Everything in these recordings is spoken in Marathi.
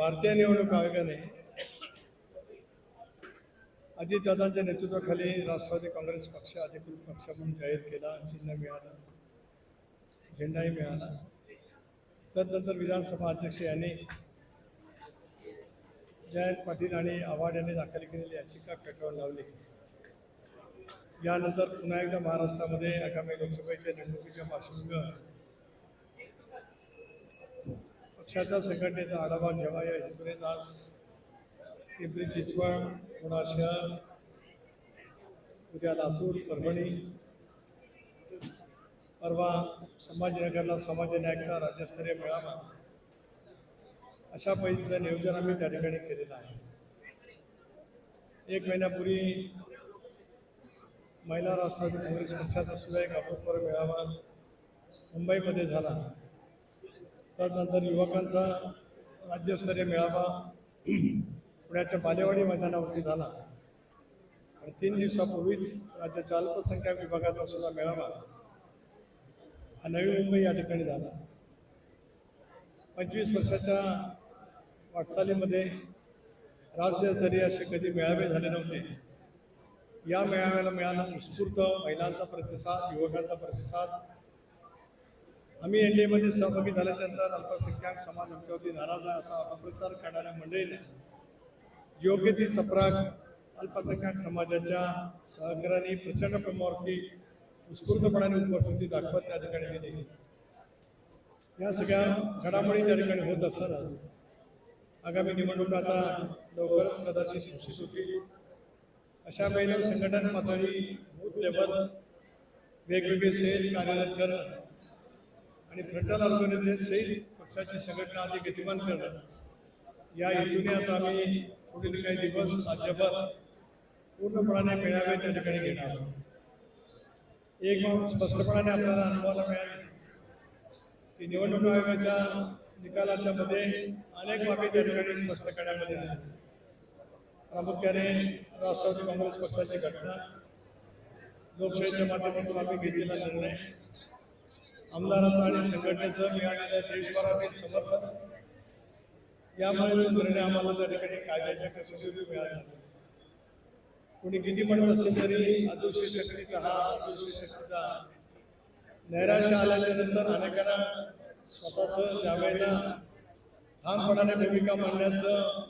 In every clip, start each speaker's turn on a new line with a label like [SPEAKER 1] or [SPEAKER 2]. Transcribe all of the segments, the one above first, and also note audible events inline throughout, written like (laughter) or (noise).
[SPEAKER 1] भारतीय निवडणूक आयोगाने अजितदादांच्या नेतृत्वाखाली राष्ट्रवादी काँग्रेस पक्ष अधिकृत पक्ष म्हणून जाहीर केला. चिन्ह मिळालं. झेंडाही मिळाला. तदनंतर विधानसभा अध्यक्ष यांनी जयंत पाटील आणि आव्हाड यांनी दाखल केलेली याचिका फेटाळून लावली. यानंतर पुन्हा एकदा महाराष्ट्रामध्ये आगामी लोकसभेच्या निवडणुकीच्या पार्श्वभूमीवर पक्षाच्या संघटनेचा आढावा घ्यावा या हेतूनेच आज पिंपरी चिंचवड पुणा शहर उद्या लातूर परभणी परवा संभाजीनगरला समाज न्यायाचा राज्यस्तरीय मेळावा. अशा पद्धतीचं नियोजन आम्ही त्या ठिकाणी केलेलं आहे. एक महिन्यापूर्वी महिला राष्ट्रवादी काँग्रेस पक्षाचा सुद्धा एक अभूतपूर्व मेळावा मुंबईमध्ये झाला. त्यानंतर युवकांचा राज्यस्तरीय मेळावा (clears throat) पुण्याच्या बालेवाडी मैदानावरती झाला. आणि तीन दिवसापूर्वीच राज्याच्या अल्पसंख्याक विभागाचा सुद्धा मेळावा हा नवी मुंबई या ठिकाणी झाला. पंचवीस वर्षाच्या वाटचालीमध्ये राज्यस्तरीय असे कधी मेळावे झाले नव्हते. या मेळाव्याला मिळाला उत्स्फूर्त महिलांचा प्रतिसाद युवकांचा प्रतिसाद आम्ही एन डी एमध्ये सहभागी झाल्याच्यानंतर अल्पसंख्याक समाज आमच्यावरती नाराज आहे असा अपप्रचार करणाऱ्या मंडळीने योग्य ती चपराक अल्पसंख्याक समाजाच्या सहकार्याने प्रचंड प्रमाणावरती उत्स्फूर्तपणाने उपस्थिती दाखवत त्या ठिकाणी गेली. या सगळ्या घडामोडी त्या ठिकाणी होत असताना आगामी निवडणूक आता लवकरच कदाचित घोषित होतील. अशा वेळेला संघटन पातळी बूथ लेवल वेगवेगळे सेल कार्यरत करणं आणि फ्रंटल ऑर्गनायझेशन पक्षाची संघटना अधिक गतिमान करणं या हेतूने आता आम्ही पुढील काही दिवस राज्यभर पूर्णपणाने मेळावे त्या ठिकाणी घेणार आहोत. एक म्हणून स्पष्टपणाने आपल्याला अनुभवायला मिळाले. की निवडणूक आयोगाच्या निकालाच्या मध्ये अनेक बाबी त्या ठिकाणी स्पष्ट करण्यामध्ये आल्या. प्रामुख्याने राष्ट्रवादी काँग्रेस पक्षाची घटना लोकशाहीच्या माध्यमातून आम्ही घेतलेला निर्णय आमदाराचं आणि संघटनेचं मिळालेलं देशभरातील समर्थन यामुळे तो निर्णय आम्हाला त्या ठिकाणी कायद्याच्या कसोटी मिळाला. कोणी किती म्हणत असेल तरी अदृश्य शक्तीचा हा अदृश्य शक्तीचा नैराश्य आल्याच्यानंतर अनेकांना स्वतःच ज्यावेळेला ठामपणाने भूमिका मांडण्याचं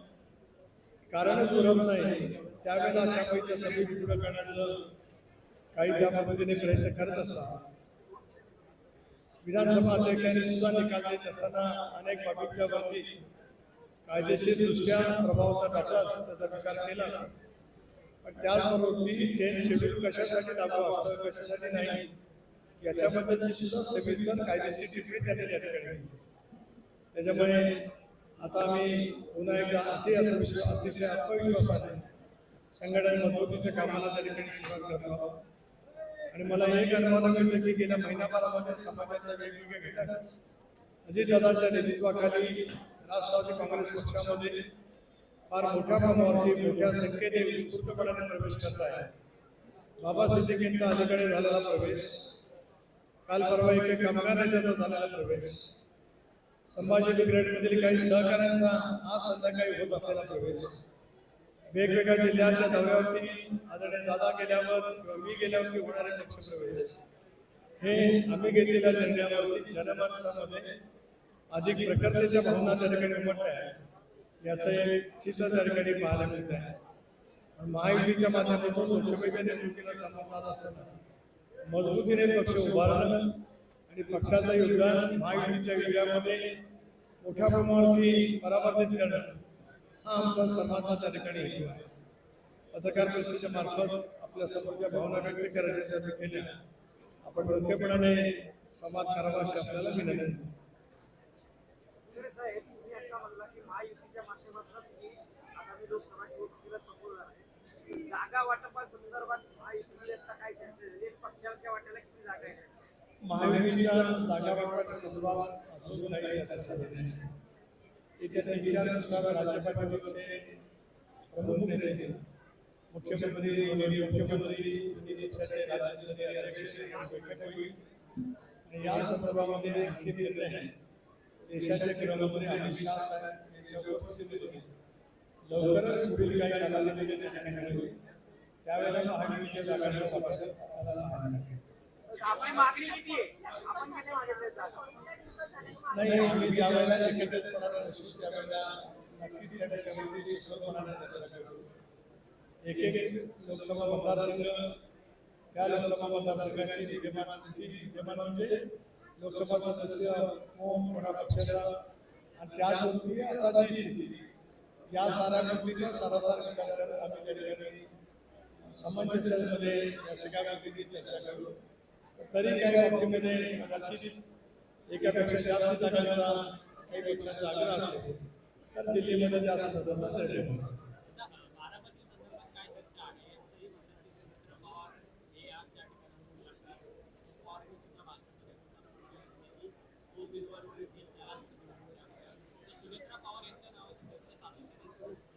[SPEAKER 1] कारणच उरत नाही. त्यावेळेला अशा पैकी सभेत पूर्ण करण्याचं काही त्या पद्धतीने प्रयत्न करत असतात. विधानसभा अध्यक्षांनी सुद्धा निकाल देत असताना अनेक बाबींच्या वरती कायदेशीरदृष्ट्या प्रभाव तर टाकला त्याचा विचार केला पण त्याचबरोबर ती टेन शेड्यूल कशासाठी लागू असतं कशासाठी नाही याच्याबद्दलची सुद्धा सविस्तर कायदेशीर टिप्पणी त्यांनी त्या ठिकाणी त्याच्यामुळे आता आम्ही पुन्हा एकदा अति आत्मविश्वास अतिशय आत्मविश्वासाने संघटन मजबूतीच्या कामाला त्या ठिकाणी सुरुवात करतो आहोत. आणि मला अनुभवाला मिळतं की गेल्या महिनाभरामध्ये समाजाच्या वेगवेगळे घटक अजितदादांच्या नेतृत्वाखाली राष्ट्रवादी काँग्रेस पक्षामध्ये फार मोठ्या प्रमाणावरती मोठ्या संख्येने उत्स्फूर्तपणाने प्रवेश करत आहे. बाबा सिद्दीक यांचा अलीकडे झालेला प्रवेश, काल परवा एका कामगार नेत्याचा झालेला प्रवेश, संभाजी ब्रिगेडमधील काही सहकाऱ्यांचा आज संध्याकाळी होत असलेला प्रवेश वेगवेगळ्या जिल्ह्यांच्या दौऱ्यावरती आदरणीय दादा गेल्यावर किंवा मी गेल्यावरती होणारे पक्षप्रवेश हे आम्ही घेतलेल्या निर्णयावरती जनमानसामध्ये अधिक प्रखरतेच्या भावना त्या ठिकाणी उमटत आहे याचं एक चित्र त्या ठिकाणी पाहायला मिळत आहे. महायुतीच्या माध्यमातून लोकसभेच्या निवडणुकीला संबंधात असताना मजबूतीने पक्ष उभारणं आणि पक्षाचं योगदान महायुतीच्या विजयामध्ये मोठ्या प्रमाणावरती परावर्तित करणं आमचा समाजाचा त्या ठिकाणी हेतू आहे पत्रकार परिषदेच्या मार्फत आपल्या समोरच्या भावना व्यक्त करायच्या त्या केल्या आपण योग्यपणाने संवाद करावा अशी आपल्याला विनंती
[SPEAKER 2] जागा? पक्षाच्या वाट्याला किती जागा आहे
[SPEAKER 1] महायुतीच्या जागा वाटपाच्या संदर्भात अजून काही चर्चा झाली नाही. येत्या तीन चार दिवसात राज्यपालांचे प्रमुख नेते मुख्यमंत्री मुख्यमंत्री पक्षाचे राज्यस्तरीय अध्यक्ष बैठक होईल आणि या संदर्भामध्ये अंतिम निर्णय देशाचे गृहमंत्री आणि शहा यांच्या उपस्थितीमध्ये लवकरच पुढील काही कालावधीमध्ये त्या ठिकाणी होईल त्यावेळेला महायुतीच्या जागांचा वापर
[SPEAKER 2] मागणी किती आहे? आपण
[SPEAKER 1] नाही मी ज्या वेळेला एकत्रितपणाने बसू त्यावेळेला नक्कीच त्या विषयावरती सखोलपणाने चर्चा करू एक एक लोकसभा मतदारसंघ त्या लोकसभा मतदारसंघाची विद्यमान स्थिती विद्यमान म्हणजे लोकसभा सदस्य कोण कोणा पक्षाचा आणि त्याचबरोबर आता जी स्थिती. या साऱ्या गोष्टीचा सारासार विचार करत आम्ही त्या ठिकाणी समंजसमध्ये या सगळ्या गोष्टीची चर्चा करू. तरी काही बाबतीमध्ये कदाचित एकापेक्षा जास्त जागांचा काही जागा असेल तर दिल्लीमध्ये जास्त मतदान निर्णय होईल.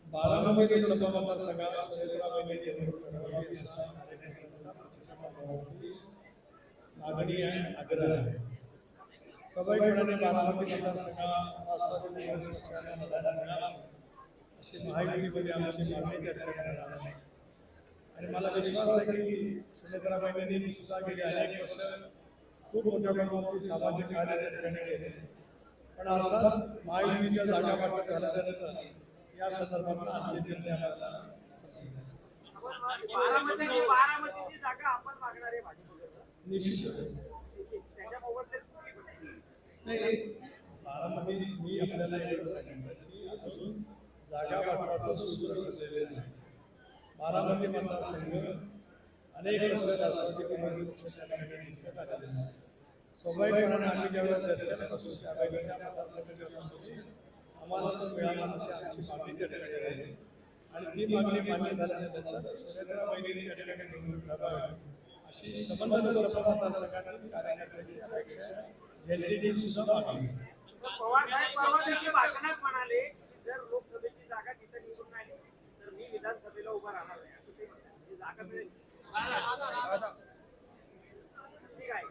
[SPEAKER 3] बारामती संदर्भात आहे
[SPEAKER 1] लोकसभा निवडणूक मागणी आहे आग्रह आहे स्वाभाविकपणे बारामती मतदारसंघात पक्षाला लढायला मिळाला अशी महायुतीमध्ये आमची मागणी त्या ठिकाणी आणि मला विश्वास आहे. की सुनेत्राबाईंनी सुद्धा गेली अनेक वर्ष खूप मोठ्या प्रमाणावरती सामाजिक कार्य त्या ठिकाणी केले पण अर्थात महायुतीच्या जागा वाटप झाल्यानंतर या संदर्भातला अंतिम निर्णय आपल्याला
[SPEAKER 2] आपण बारामतीची बारामतीची जागा आपण मागणार आहे भाजपकडे
[SPEAKER 1] निश्चित
[SPEAKER 2] त्याच्याबाबत तुम्ही म्हणाले.
[SPEAKER 1] नाही बारामती मी आपल्याला एवढं सांगितलं अजून जागा वाटपाचं सूत्र ठरलेलं मतदारसंघ अनेक वर्ष राष्ट्रवादी जिंकत स्वाभाविकपणे आम्ही जेव्हा चर्चेला बसू त्या आम्हाला तो मिळाला अशी आमची मागणी त्या ठिकाणी आणि ती मागणी मान्य झाल्याच्यानंतर सुरेंद्र त्या ठिकाणी अशी संबंध लोकसभा मतदारसंघातील कार्यकर्त्यांची अपेक्षा जनतेची सुद्धा मागणी
[SPEAKER 2] पवार साहेब परवा दिवशी भाषणात म्हणाले की जर लोकसभेची जागा तिथे निवडून आली तर मी विधानसभेला उभा राहणार नाही. असं ते म्हणतात. म्हणजे जागा मिळेल. ठीक आहे.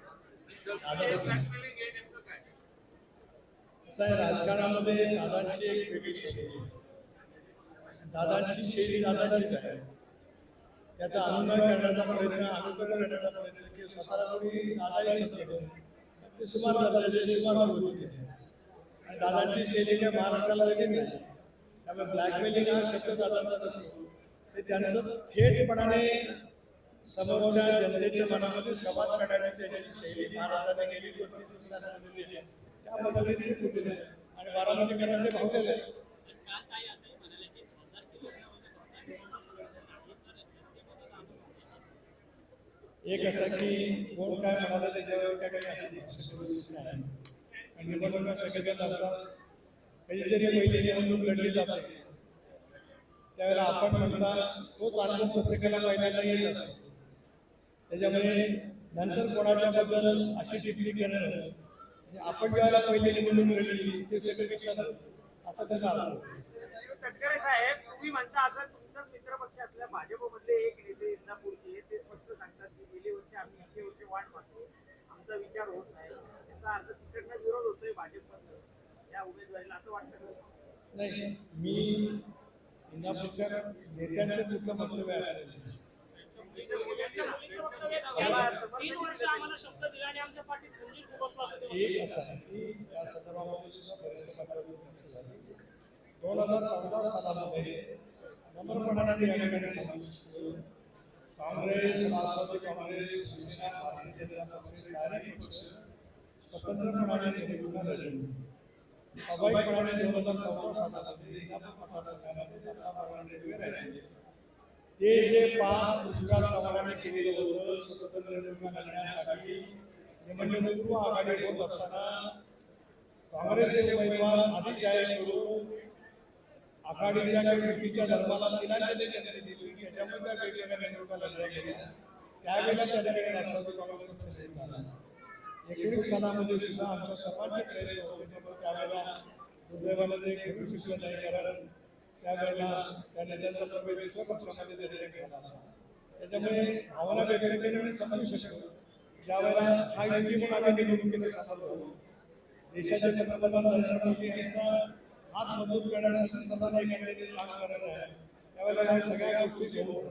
[SPEAKER 1] कसं आहे राजकारणामध्ये दादांची एक वेगळी शैली दादांची शैली दादांचीच आहे. त्याचा अनुनय करण्याचा प्रयत्न अनुकरण करण्याचा प्रयत्न स्वतःला कोणी दादाही समजतो ते सुमार दादाचे सुमार बोलते आणि दादांची शैली काय महाराष्ट्राला वेगळी नाही. त्यामुळे ब्लॅकमेलिंग हा शब्द दादांचा नसतो. ते त्यांचं थेटपणाने समोरच्या जनतेच्या मनामध्ये समाज करण्याची त्यांची शैली महाराष्ट्राने गेली दोन त्या पद्धतीने ते आणि बारामतीकरांना ते भावलेलं आहे
[SPEAKER 3] पण काल ताई असंही म्हणाले की खासदारकी लढण्यामध्ये फक्त निवडणूक लढत नाही, तर राजकीय पदाचा अनुभव नाही.
[SPEAKER 1] एक असं की कोण काय म्हणाला त्याच्यावर काय काही नाही. आणि निवडणुका सगळ्या जातात कधीतरी पहिली निवडणूक लढली जाते. त्यावेळेला आपण म्हणता तोच अनुभव प्रत्येकाला पहिल्यांदा येत असतो. त्याच्यामुळे नंतर कोणाच्या बद्दल अशी टिप्पणी करणं आपण ज्यावेळेला पहिली निवडणूक लढली ते सगळं विसरलं असा त्याचा अर्थ
[SPEAKER 2] तटकरे साहेब तुम्ही म्हणता असं तुमचाच मित्रपक्ष असल्या भाजपमधले एक नेते इंदापूरचे ते स्पष्ट सांगतात की गेली वर्षी आम्ही इतके वर्षे वाट पाहतो. आमचा विचार होत नाही. त्याचा अर्थ तिकडनं विरोध होतोय भाजपमधनं. या उमेदवारीला असं वाटतं?
[SPEAKER 1] नाही मी इंदापूरच्या नेत्यांचे दुःख वक्तव्य आहे. एक असं आहे की या संदर्भामध्ये सुद्धा पातळीवर चर्चा झाली. दोन हजार चौदा सालामध्ये नम्रपणाने या ठिकाणी काँग्रेस राष्ट्रवादी काँग्रेस शिवसेना भारतीय जनता पक्ष चारही पक्ष स्वतंत्रपणाने निवडणुका दोन हजार चौदा सालामध्ये राहिले ते जे पाप पृथ्वीराज चव्हाणांनी केलेलं होतं स्वतंत्र निवडणुका लढण्यासाठी म्हणजे निवडणूक आघाडी होत असताना काँग्रेसचे उमेदवार आधी जाहीर करून आघाडीच्या काही युतीच्या धर्माला तिलांजली त्यांनी दिली की याच्यामध्ये वेगवेगळ्या निवडणुका लढल्या गेल्या त्यावेळेला त्या ठिकाणी राष्ट्रवादी काँग्रेस पक्ष जिंकला एकोणीस सालामध्ये सुद्धा आमच्या सर्वांचे प्रयत्न होते. त्यामुळे त्यावेळेला दुर्दैवामध्ये ते घेऊ शकलं नाही कारण त्यावेळेला त्या नेत्यांचा प्रवेश दुसऱ्या पक्षामध्ये त्या ठिकाणी झाला त्याच्यामुळे भावना वेगळ्या केली समजू शकतो ज्यावेळेला हा युती म्हणून आम्ही निवडणुकीने समजलो देशाचे पंतप्रधान नरेंद्र मोदी यांचा हात मजबूत करण्यासाठी सतत एखाद्याने काम करत आहे. त्यावेळेला या सगळ्या गोष्टी घेऊन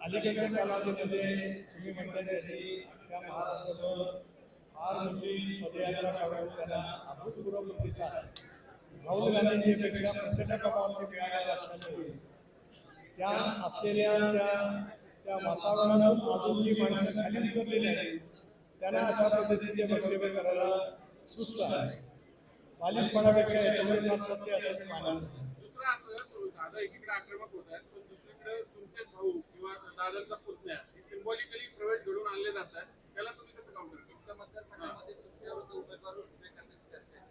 [SPEAKER 1] अलीकडच्या कालावधीमध्ये तुम्ही म्हणता त्याची अख्ख्या महाराष्ट्रावर फार मोठी पदयात्रा काढून त्याला अभूतपूर्व प्रतिसाद. राहुल गांधींची पेक्षा प्रचंड प्रमाणात मिळालेला असल्यामुळे त्या असलेल्या त्या त्या वातावरणातून अजून जी माणसं खाली उतरलेली आहेत. त्यांना अशा पद्धतीचे वक्तव्य करायला सुस्त आहे. बालिशपणापेक्षा याच्यामध्ये प्रत्यय असं मी मानत नाही.
[SPEAKER 4] दुसरं असं तो दादा एकीकडे आक्रमक होत आहेत पण दुसरीकडे तुमचेच भाऊ किंवा दादांचा पुतण्या हे सिम्बॉलिकली प्रवेश घडून आणले जातात त्याला तुम्ही कसं काउंटर
[SPEAKER 5] तुमच्या मतदारसंघामध्ये तुमच्या विरुद्ध उमेदवार उभे करण्याची चर्चा आहे.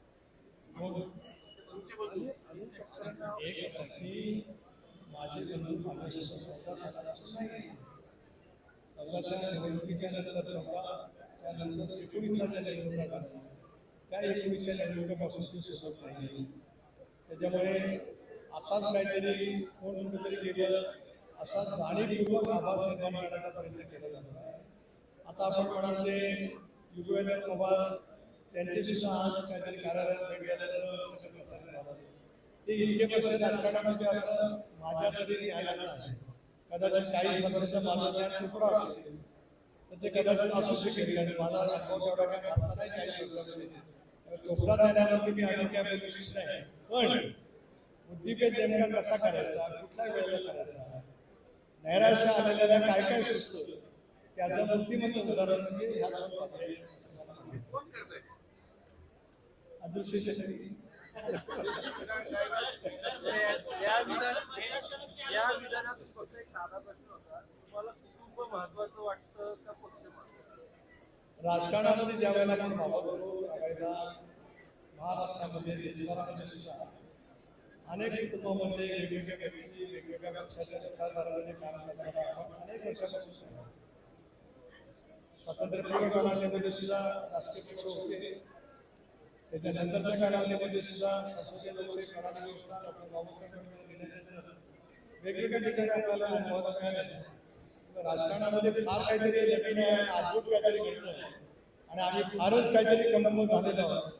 [SPEAKER 1] माझे बंधू माझ्यासोबत चौदा सालापासून नाही चौदाच्या निवडणुकीच्या नंतर चौदा त्यानंतर एकोणीसला ज्या निवडणुका झाल्या त्या एकोणीसच्या निवडणुकीपासून ते सोबत नाही त्याच्यामुळे आताच काहीतरी कोण कुठेतरी गेलं असा जाणीवपूर्वक आभास निर्माण करण्याचा प्रयत्न केला जातो. आता आपण म्हणाल ते युगवेंद्र पवार त्यांचे सुद्धा आज काहीतरी कार्यालयात भेट घ्यायला सगळं प्रसारण झालं. ते इतके वर्ष राजकारणामध्ये असं माझ्या तरी न्यायाला नाही. कदाचित चाळीस वर्षाच्या माझा ज्ञान तुकडा असेल तर ते कदाचित असू शकेल. आणि माझा अनुभव तेवढा काय फारसा नाही चाळीस वर्षामध्ये. तुकडा देण्यावरती मी आणि काय बोलू इच्छित नाही. पण उद्दीपेत नेमका कसा करायचा कुठल्या वेळेला करायचा? नैराश्य आलेल्याला काय काय सुचतो? त्याचं बुद्धिमत्त उदाहरण म्हणजे ह्या दोन पात्रे अदृश्य शक्ती.
[SPEAKER 2] या विधान विधानातून फक्त एक साधा प्रश्न होता तुम्हाला कुटुंब महत्वाचं वाटतं का पक्ष महत्वाचं
[SPEAKER 1] राजकारणामध्ये ज्या वेळेला आपण वावरतो त्यावेळेला महाराष्ट्रामध्ये देशभरामध्ये सुद्धा अनेक कुटुंबामध्ये वेगवेगळ्या व्यक्ती वेगवेगळ्या पक्षाच्या विचारधारामध्ये काम करताना आपण अनेक वर्षापासून स्वातंत्र्यपूर्व कालावधीमध्ये सुद्धा राजकीय पक्ष होते. त्याच्यानंतरच्या कालावधीमध्ये म्हणजे सुद्धा संसदीय लोकशाही प्रणाली व्यवस्था डॉक्टर बाबासाहेब आंबेडकर वेगवेगळ्या ठिकाणी आपल्याला अनुभवाला मिळाले राजकारणामध्ये फार काहीतरी नवीन अद्भुत काहीतरी घडतं आणि आम्ही फारच काहीतरी कमवत झालेलो आहोत.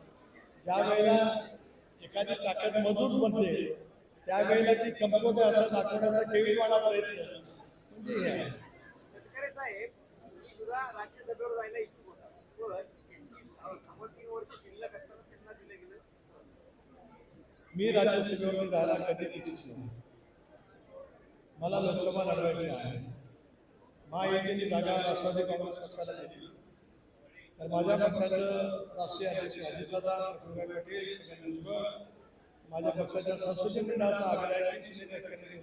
[SPEAKER 1] ज्या वेळेला एखादी ताकद मजबूत बनते त्यावेळेला ती कमवत आहे असं दाखवण्याचा केविलवाणा प्रयत्न. म्हणजे
[SPEAKER 2] साहेब सुद्धा राज्यसभेवर जायला इच्छुक होता. पण त्यांची तीन वर्ष शिल्लक असताना त्यांना दिलं गेलं
[SPEAKER 1] मी राज्यसभेवरती जायला कधी इच्छित नव्हतो मला लोकसभा लढवायची आहे. महायुतीने जागा राष्ट्रवादी काँग्रेस पक्षाला दिली. तर माझ्या पक्षाचं राष्ट्रीय अध्यक्ष अजितदादा पटेल छगन भुजबळ माझ्या पक्षाच्या संसदीय मंडळाचा आग्रह आहे की सुनील तटकरेंनी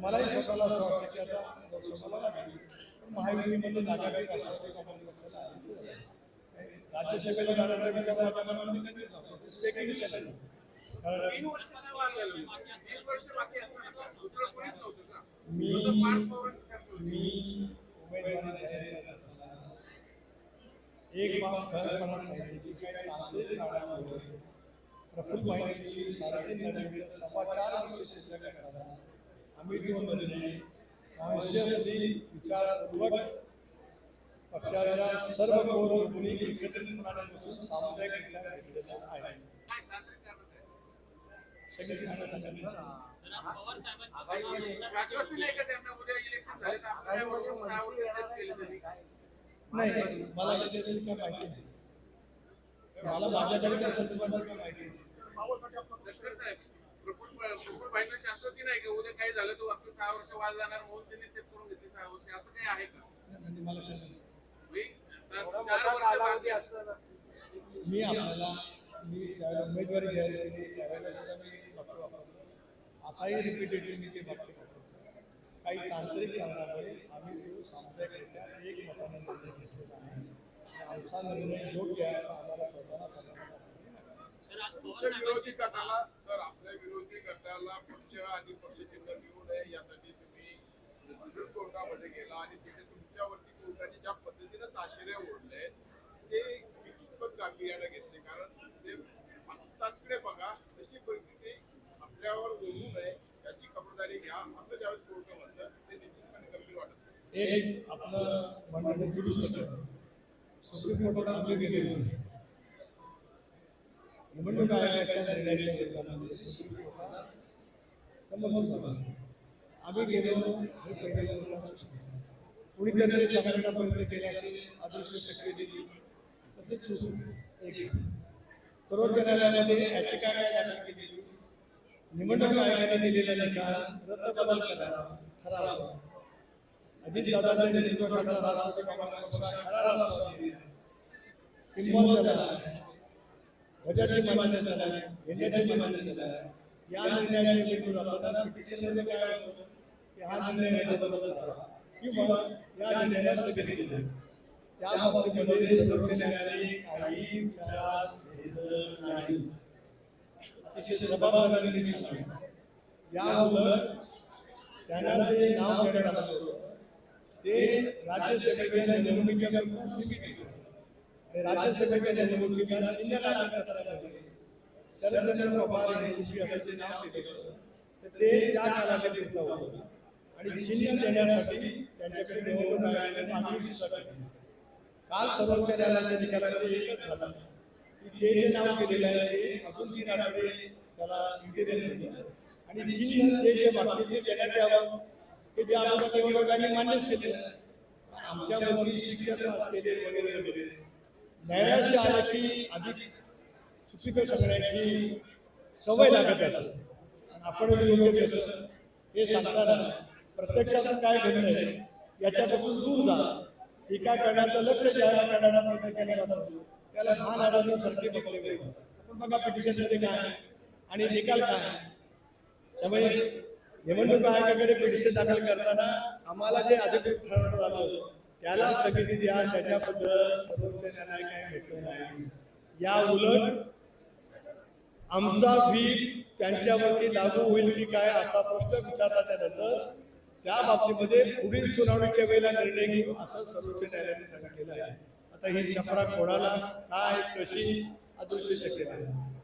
[SPEAKER 1] मलाही स्वतःला असं वाटतं की आता लोकसभा महायुतीमध्ये जागा राष्ट्रवादी काँग्रेस पक्षाला आली. राज्यसभेला जाण्याचा विचार माझ्या मनामध्ये कधीच नव्हता स्पेक्युलेशन आहे कारण
[SPEAKER 4] तीन वर्ष काय वाढलेलं तीन वर्ष बाकी असताना दुसरं कोणीच नव्हतं का
[SPEAKER 1] मी-
[SPEAKER 4] फक्त पाच पवारांची चर्चा होती.
[SPEAKER 1] मी उमेदवारी जाहीर करत असताना एक बाब खरपणा सांगितली की काही तांत्रिक कारणामुळे प्रफुल्ल माहितीची साडेतीन नव्हे सव्वा चार वर्ष शिल्लक असताना आम्ही तो निर्णय कॉन्शियसली विचारपूर्वक पक्षाच्या सर्व कोर लोकांनी एकत्रितपणाने बसून सामुदायिकरित्या घेतलेला आहे.
[SPEAKER 4] काय काय? नाही आपण काय
[SPEAKER 1] मला त्याच्यातली काय माहिती नाही. मला माझ्याकडे त्या संदर्भात काय माहिती नाही.
[SPEAKER 4] शाश्वती नाही का? उद्या काही झालं तर आपली सहा वर्ष वाद जाणार म्हणून त्यांनी सेट करून घेतली सहा वर्ष. असं काही आहे का
[SPEAKER 1] म्हणजे मला कळलं नाही.
[SPEAKER 4] मी आता
[SPEAKER 2] एवढा
[SPEAKER 4] चार
[SPEAKER 2] मोठा
[SPEAKER 4] वर्ष
[SPEAKER 2] कालावधी
[SPEAKER 4] बाकी
[SPEAKER 2] असताना
[SPEAKER 1] मी आपल्याला मी ज्यावेळेला उमेदवारी जाहीर केली त्यावेळेला सुद्धा मी वाक्य वापरतो आताही रिपीटेडली मी ते वाक्य वापरतो काही तांत्रिक कारणामुळे आम्ही तो सामुदायिकरित्या एक मताने निर्णय घेतलेला आहे. आमचा निर्णय योग्य आहे असं आम्हाला सर्वांना
[SPEAKER 4] सांगायला विरोधी गटाला सर आपल्या विरोधी गटाला पक्ष आणि पक्ष चिन्ह देऊ नये यासाठी तुम्ही कोर्टामध्ये गेला आणि तिथे तुमच्यावरती कोर्टाने ज्या पद्धतीनं ताशेरे ओढले ते मी कितपत गांभीर्याने घेतले कारण ते पाकिस्तानकडे बघा तशी परिस्थिती आपल्यावर ओढू नये याची खबरदारी घ्या असं ज्यावेळेस कोर्ट म्हणतं ते निश्चितपणे गंभीर वाटत नाही.
[SPEAKER 1] एक आपलं मंडळ दुरुस्त करतो सुप्रीम कोर्टात गेलेलो आहे निवडणूक आयोगाच्या निर्णयाच्या विरोधामध्ये सुप्रीम कोर्टात समज झाला. आम्ही गेलो हे पहिल्या कोणीतरी शक्ती दिली सर्वोच्च न्यायालयाने याचिका काय दाखल केली निवडणूक आयोगाने दिलेला निकाल रद्दबातल करा ठराव अजित दादाच्या नेतृत्वाखालचा राष्ट्रवादी काँग्रेस खरा राष्ट्रवादी सिंबॉल त्याला आहे. ध्वजाची मान्यता त्याला झेंड्याची मान्यता त्याला या निर्णयाच्या विरोधात आता पिटिशनमध्ये काय होतं? की हा निर्णय रद्दबातल करा किंवा या निर्णयाला स्थगिती दिली. त्या बाबतीमध्ये सर्वोच्च न्यायालयाने काही विचारात घेतलं नाही. अतिशय जबाबदारीने निर्णय सांगितला. या उलट त्यांना जे नाव देण्यात आलं होतं ते राज्यसभेच्या निवडणुकीच्या पुरतं आणि राज्यसभेच्या निवडणुकीला चिन्ह लागत असल्यामुळे शरदचंद्र पवार एनसीपी सीपी असल्याचे नाव दिले होतं, ते त्या कालावधीत होतं. आणि चिन्ह देण्यासाठी त्यांच्याकडे निवडणूक आयोगाने मागणी सुद्धा केली काल सर्वोच्च न्यायालयाच्या निकालामध्ये एकच झाला. की ते जे नाव केलेलं आहे ते अजून तीन आठवडे त्याला इंटिरियर दिलं. आणि चिन्ह ते जे बाकी ते देण्यात यावं ते जे आपण निवडणुकांनी मान्यच केलेलं आहे. आमच्यावरती स्ट्रिक्चर पास केले वगैरे वगैरे. नैराश्य आलं की अधिक चुकीचं सांगण्याची सवय लागत असते. आपण योग्य असं हे सांगताना प्रत्यक्षात काय घडलंय याच्यापासून दूर जा. टीका करण्याचं लक्ष ज्याला करण्याचा प्रयत्न केला जातो त्याला महाराजांसारखे वक्तव्य येतात. आपण बघा पिटिशनमध्ये काय आणि निकाल काय त्यामुळे निवडणूक आयोगाकडे पिटिशन दाखल करताना आम्हाला जे अधिकृत ठरवण्यात आलं त्याला स्थगिती द्या त्याच्याबद्दल सर्वोच्च न्यायालय काय भेटलं नाही या उलट आमचा व्हीप त्यांच्यावरती लागू होईल की काय असा प्रश्न विचारल्याच्या नंतर त्या बाबतीमध्ये पुढील सुनावणीच्या वेळेला निर्णय घेऊ असं सर्वोच्च न्यायालयाने सांगितलेलं आहे. आता ही छपरा कोणाला काय कशी अदृश्य शक्यता आहे?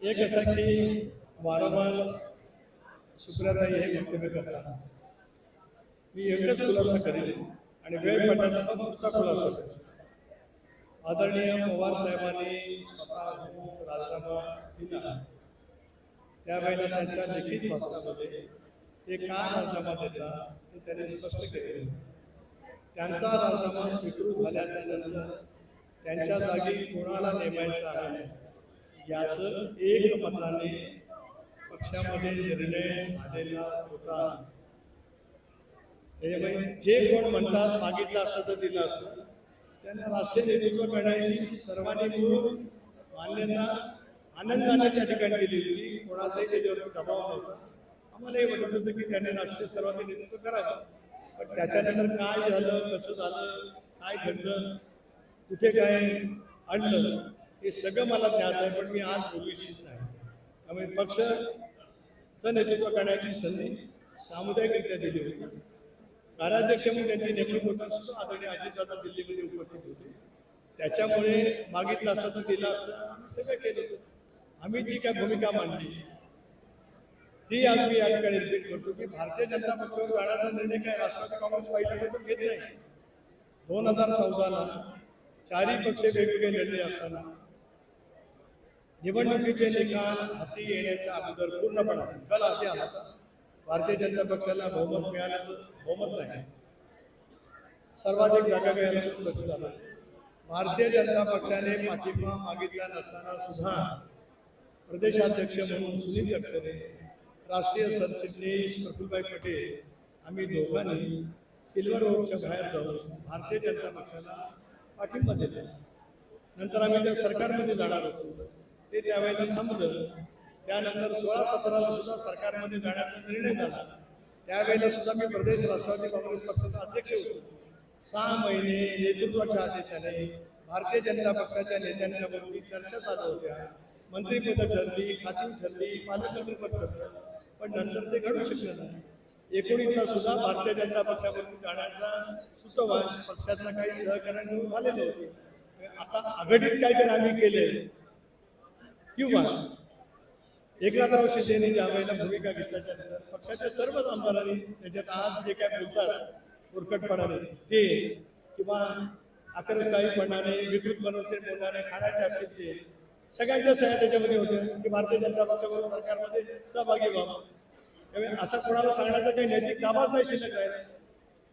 [SPEAKER 3] एक असं की
[SPEAKER 1] वारंवार सुप्रियाताई हे वक्तव्य करतात. मी एकच खुलासा करेन आणि वेळ पडला तर पुढचा खुलासा करेन. आदरणीय पवार साहेबांनी स्वतः राजीनामा दिला. त्यावेळेला त्यांच्या लिखित भाषणामध्ये ते का राजीनामा देता ते त्यांनी स्पष्ट केले. त्यांचा राजीनामा स्वीकृत झाल्याच्यानंतर त्यांच्या जागी कोणाला नेमायचा आहे याचं एक मताने पक्षामध्ये निर्णय झालेला होता. त्याच्यामुळे म्हणजे जे कोण म्हणतात मागितलं असतं तर दिलं असतं. त्यांना राष्ट्रीय नेतृत्व करण्याची सर्वांनी मान्यता आनंदाने त्या ठिकाणी दिली होती. कोणाचाही त्याच्यावरती दबाव नव्हता. आम्हाला हे वाटत होतं की त्याने राष्ट्रीय स्तरावरती नेतृत्व करावं. पण त्याच्यानंतर काय झालं कसं झालं काय घडलं कुठे काय आणलं हे सगळं मला ज्ञात आहे पण मी आज बोलू इच्छित नाही. त्यामुळे पक्षचं नेतृत्व करण्याची संधी सामुदायिकरित्या दिली होती. कार्याध्यक्ष म्हणून त्यांची नेमणूक होताना सुद्धा आदरणीय अजितदादा दिल्लीमध्ये उपस्थित होते. त्याच्यामुळे मागितलं असतं तर दिलं असता आम्ही सगळं केलं होतं. आम्ही जी काय भूमिका मांडली ती आज मी या ठिकाणी रिपीट करतो की भारतीय जनता पक्षावर जाण्याचा निर्णय काय? राष्ट्रवादी काँग्रेस पहिल्यापासून घेत नाही. दोन हजार चौदाला चारही पक्ष वेगवेगळे निर्णय असताना निवडणुकीचे निकाल हाती येण्याच्या अगोदर पूर्णपणे कल हाती आला होता. भारतीय जनता पक्षाला बहुमत मिळाल्याचं बहुमत नाही. सर्वाधिक जागा मिळाल्याचं लक्ष झालं भारतीय जनता पक्षाने पाठिंबा मागितला नसताना सुद्धा प्रदेशाध्यक्ष म्हणून सुनील तटकरे राष्ट्रीय सरचिटणीस प्रफुलभाई पटेल आम्ही दोघांनी सिल्वर रोडच्या बाहेर जाऊन भारतीय जनता पक्षाला पाठिंबा दिला. नंतर आम्ही त्या सरकारमध्ये जाणार होतो. ते त्यावेळेला थांबलं. त्यानंतर सोळा सतराला सुद्धा सरकारमध्ये जाण्याचा निर्णय झाला. त्यावेळेला सुद्धा मी प्रदेश राष्ट्रवादी काँग्रेस पक्षाचा अध्यक्ष होतो. सहा महिने नेतृत्वाच्या आदेशाने भारतीय जनता पक्षाच्या नेत्यांच्या बरोबर चर्चा चालू होत्या. मंत्रिपद ठरली खाती ठरली पालकमंत्रीपद ठरलं. पण नंतर ते घडू शकलं नाही. एकोणीसला सुद्धा भारतीय जनता पक्षाबरोबर जाण्याचा सुतवास पक्षाचा काही सहकार्याने झालेले होते. आता आघाडीत काहीतरी आम्ही केले किंवा एकनाथराव शिंदेनी ज्या वेळेला भूमिका घेतल्याच्या नंतर पक्षाच्या सर्वच आमदारांनी त्याच्यात आज जे काय बोलतात उरकटपणाने ते किंवा आक्रस्ताळीपणाने विकृत बनवते बोलणारे खाण्याचे असतील ते सगळ्यांच्या सह्या त्याच्यामध्ये होत्या की भारतीय जनता पक्षाबरोबर सरकारमध्ये सहभागी व्हावं. त्यामुळे असं कोणाला सांगण्याचा काही नैतिक दाबाच नाही शिल्लक आहे.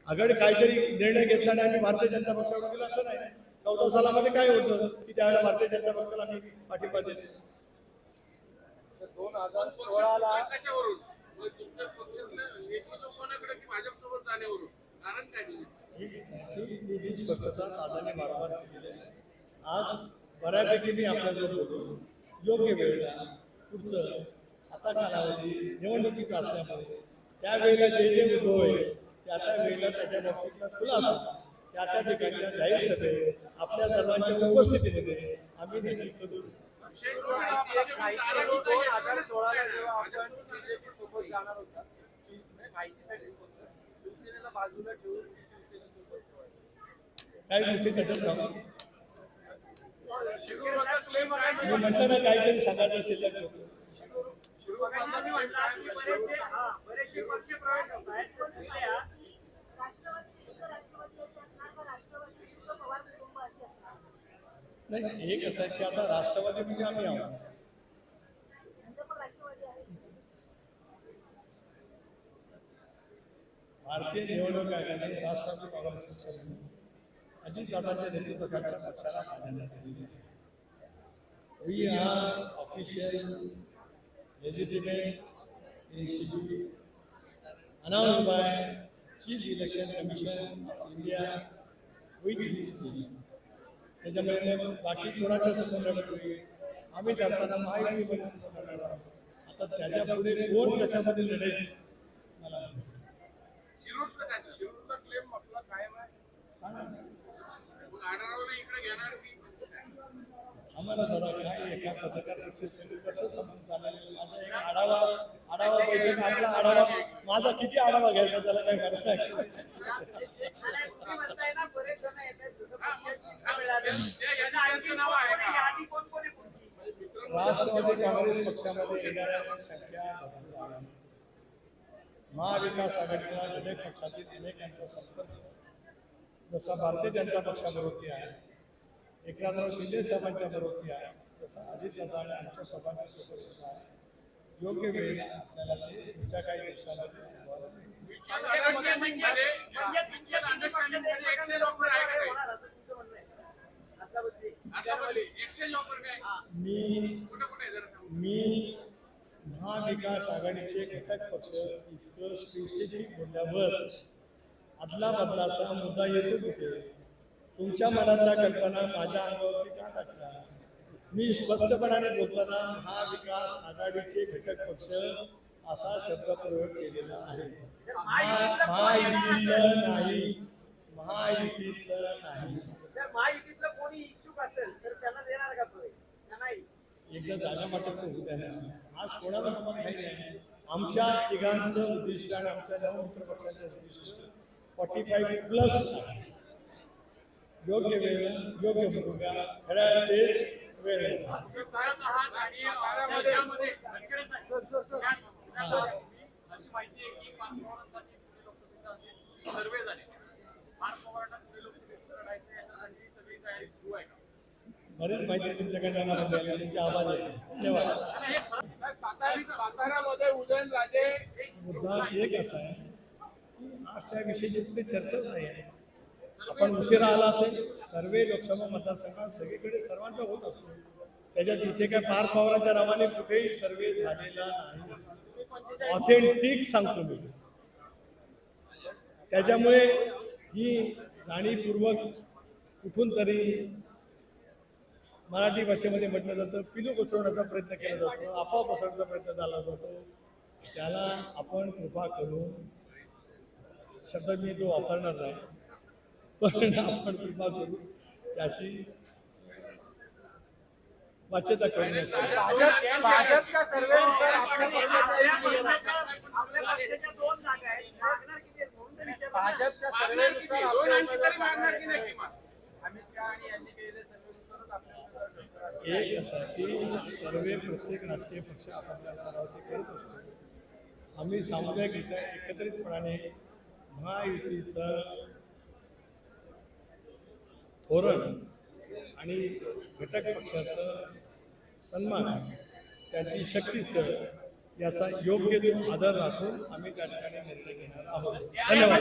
[SPEAKER 1] आघाडी काहीतरी निर्णय घेतला नाही आम्ही भारतीय जनता पक्षावर गेलो असं नाही चौदा सालामध्ये काय होतं की त्यावेळेला भारतीय जनता पक्षाला आम्ही पाठिंबा दिले?
[SPEAKER 2] दोन हजार सोळाला
[SPEAKER 4] कशावरून? मग तुमच्या पक्षातलं नेतृत्व कोणाकडे की भाजपसोबत जाण्यावरून? कारण काय नाही
[SPEAKER 1] ही जी स्पष्टता दादाने वारंवार केलेली आहे आज बऱ्यापैकी मी आपल्याजवळ बोलतो योग्य वेळेला पुढचं आता कालावधी निवडणुकीचा असल्यामुळे. त्यावेळेला जे जे उभं होईल त्या त्या वेळेला त्याच्या बाबतीतला खुलासा. त्या त्या ठिकाणच्या जाहीर सभेत आपल्या सर्वांच्या उपस्थितीमध्ये आम्ही देखील करू
[SPEAKER 2] दोन हजार सोळाला जेव्हा आपण बीजेपी सोबत जाणार होता माहितीसाठी शिवसेनेला बाजूला ठेवून शिवसेनेसोबत ठेवायचं.
[SPEAKER 1] गोष्टी तशाच मी म्हटलं ना काहीतरी सांगायचं शिल्लक ठेवतो
[SPEAKER 2] बरेचसे पक्ष प्रवेश होत आहेत तिथल्या
[SPEAKER 6] राष्ट्रवादी विरुद्ध राष्ट्रवादी अशी असणार का राष्ट्रवादी विरुद्ध पवार कुटुंब अशी असणार
[SPEAKER 1] नाही हे कसं आहे की आता राष्ट्रवादी म्हणजे आम्ही आहोत भारतीय निवडणूक आयोगाने राष्ट्रवादी काँग्रेस पक्षाने अजितदादांच्या नेतृत्वाच्या पक्षाला मान्यता दिलेली आहे we are official legitimate institute announce by chief election commission of India with his team. त्याच्यामुळे बाकी कोणाच्या समोर आम्ही लढताना महायुतीमध्ये समोर लढणार आहोत आता त्याच्या पुढे कोण कशामध्ये लढेल मला माहिती. नाही.
[SPEAKER 4] शिरूरचं काय शिरूरचा क्लेम आपला कायम आहे? मग आढळरावला इकडे घेणार की काय?
[SPEAKER 1] आम्हाला जरा काय एका पत्रकार परिषदेसाठी कसं समजून चालेल माझा एक आढावा आढावा बैठक आपला आढावा. माझा किती आढावा घ्यायचा त्याला काही माहीत नाही
[SPEAKER 2] आणि तुम्ही म्हणताय ना बरेच जण येत आहेत जसं
[SPEAKER 4] हा,
[SPEAKER 2] पक्ष
[SPEAKER 4] मग- हा,
[SPEAKER 2] मिळाले.
[SPEAKER 4] त्या- या
[SPEAKER 2] आणखी
[SPEAKER 4] यादीत त्यांचं नाव आहे
[SPEAKER 2] कोण कोण
[SPEAKER 4] का?
[SPEAKER 2] यादी कोण कोण आहे पुढची?
[SPEAKER 4] म्हणजे मित्रांनो,
[SPEAKER 1] राष्ट्रवादी काँग्रेस पक्षामध्ये येणाऱ्यांची संख्या भरपूर आहे महाविकास आघाडीला घटक पक्षातील अनेकांचा संपर्क जसा भारतीय जनता पक्षाबरोबर आहे एकनाथराव शिंदे साहेबांच्या बरोबर आहे तसा अजितदादा आणि आमच्या सर्वांच्या सोबत सुद्धा आहे योग्य वेळेला आपल्याला ते पुढच्या काही दिवसामध्ये मी. मी महाविकास आघाडीचे घटक पक्ष इतकं स्पेसिफिक बोलल्यावर अदला बदलाचा मुद्दा येतो कुठे? तुमच्या मनातल्या कल्पना माझ्या अंगावरती का टाकल्या? मी स्पष्टपणाने बोलताना महाविकास आघाडीचे घटक पक्ष असा शब्दप्रयोग केलेला आहे. महा- महायुतीचं नाही. महायुतीचं नाही
[SPEAKER 2] जर महायुतीतलं कोणी इच्छुक असेल तर त्यांना देणार का तुम्ही का नाही
[SPEAKER 1] एकदा जागा वाटप तर होऊ द्या ना आज कोणाला आम्हाला काही नाही आमच्या तिघांचं उद्दिष्ट आणि आमच्या नऊ मित्र पक्षाचं उद्दिष्ट फॉर्टी फाईव्ह प्लस योग्य वेळ योग्य भूमिका खऱ्या तेच वेळ
[SPEAKER 3] साताऱ्यामध्ये धनगरे साहेब, या- अशी माहिती आहे की पाच पवारांसाठी पुणे लोकसभेचा सर्वे झाले पाच पवारांना पुणे लोकसभेत लढायचं याच्यासाठी सगळी तयारी सुरू आहे का
[SPEAKER 1] बरीच माहिती तुमच्याकडे आम्हाला मिळाली तुमचे आभार आहे. धन्यवाद. मुद्दा एक असा आहे. आज त्या विषयीची कुठे चर्चाच नाही आहे. आपण उशिरा आला असेल सर्वे लोकसभा मतदारसंघात सगळीकडे सर्वांचा होत असतो. त्याच्यात इथे काय पार पवारांच्या नावाने कुठेही सर्वे झालेला नाही. ऑथेंटिक सांगतो मी. त्याच्यामुळे ही जाणीवपूर्वक कुठून तरी मराठी भाषेमध्ये म्हटलं जातं पिलू बसवण्याचा प्रयत्न केला जातो आपोआ बसवण्याचा प्रयत्न झाला जातो त्याला आपण कृपा करून शब्द मी तो वापरणार नाही पण आपण कृपा करू त्याची वाच्यता करू
[SPEAKER 2] भाजप भाजपच्या सर्वेनुसार.
[SPEAKER 5] भाजपच्या? सर्वेनुसार
[SPEAKER 1] एक असं की सर्व प्रत्येक राजकीय पक्ष आपापल्या स्तरावरती करत असतो. आम्ही सामुदायिकरित्या एकत्रितपणाने महायुतीचं धोरण आणि घटक पक्षाचं सन्मान त्याची शक्तीस्थळ याचा योग्य तो आदर राखून आम्ही त्या ठिकाणी निर्णय घेणार आहोत. धन्यवाद.